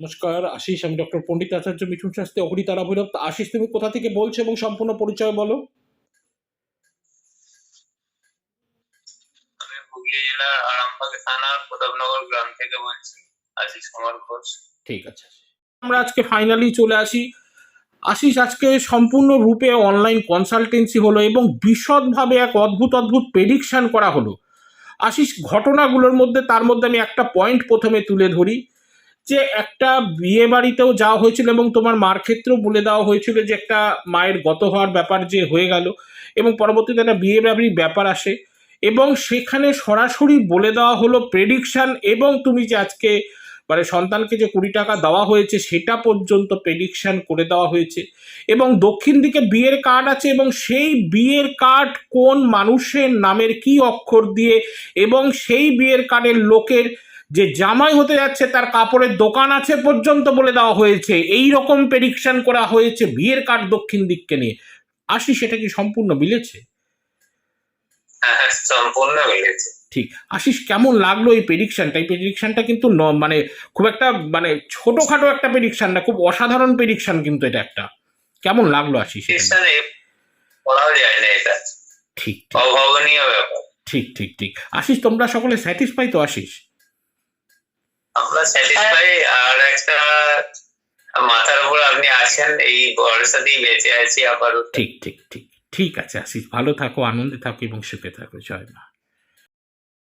নমস্কার আশিস আমি ডক্টর পণ্ডিত আচার্য মিঠুন শাস্ত্রী অঘরি তারা ভৈরব। আশিস তুমি কোথা থেকে বলছো এবং সম্পূর্ণ পরিচয় বলো? আমি হুগলি জেলার আরামবাগ থানার প্রতাপনগর গ্রাম থেকে বলছি আশিস কুমার ঘোষ। ঠিক আছে আমরা আজকে ফাইনালি চলে আসি। আশিস আজকে সম্পূর্ণ রূপে অনলাইন কনসালটেন্সি হলো এবং বিশদভাবে এক অদ্ভুত অদ্ভুত প্রেডিকশন করা হলো। আশিস ঘটনাগুলোর মধ্যে তার মধ্যে আমি একটা পয়েন্ট প্রথমে তুলে ধরি। যে একটা বিয়ে বাড়িতেও যাওয়া হয়েছিল এবং তোমার মার ক্ষেত্রেও বলে দেওয়া হয়েছিল যে একটা মায়ের গত হওয়ার ব্যাপার যে হয়ে গেল এবং পরবর্তীতে একটা বিয়ে বাড়ির ব্যাপার আসে এবং সেখানে সরাসরি বলে দেওয়া হলো প্রেডিকশান এবং তুমি যে আজকে মানে সন্তানকে যে কুড়ি টাকা দেওয়া হয়েছে সেটা পর্যন্ত প্রেডিকশান করে দেওয়া হয়েছে এবং দক্ষিণ দিকে বিয়ের কার্ড আছে এবং সেই বিয়ের কার্ড কোন মানুষের নামের কি অক্ষর দিয়ে এবং সেই বিয়ের কার্ডের লোকের যে জামাই হতে যাচ্ছে তার কাপড়ের দোকান আছে পর্যন্ত বলে দেওয়া হয়েছে। এই রকম প্রেডিকশন করা হয়েছে বিয়ের কার্ড দক্ষিণ দিককে নিয়ে। আসি সেটা কি সম্পূর্ণ মিলেছে? হ্যাঁ হ্যাঁ সম্পূর্ণ মিলেছে। ঠিক। আশিস কেমন লাগল এই প্রেডিকশনটা এই প্রেডিকশনটা কিন্তু মানে খুব একটা মানে ছোটখাটো একটা প্রেডিকশন না খুব অসাধারণ প্রেডিকশন কিন্তু এটা একটা। কেমন লাগল আশিস ঠিক, ঠিক। ঠিক ঠিক আশিস তোমরা সকলে স্যাটিসফাই তো আশিস? আমরা স্যাটিসফাই আর একটা মাথার উপর আপনি আছেন, এই ভরসাতেই বেঁচে আছি আপাতত। ঠিক ঠিক ঠিক ঠিক আছে, আশিস। ভালো থাকো, আনন্দে থাকো এবং সুখে থাকো। জয় মা।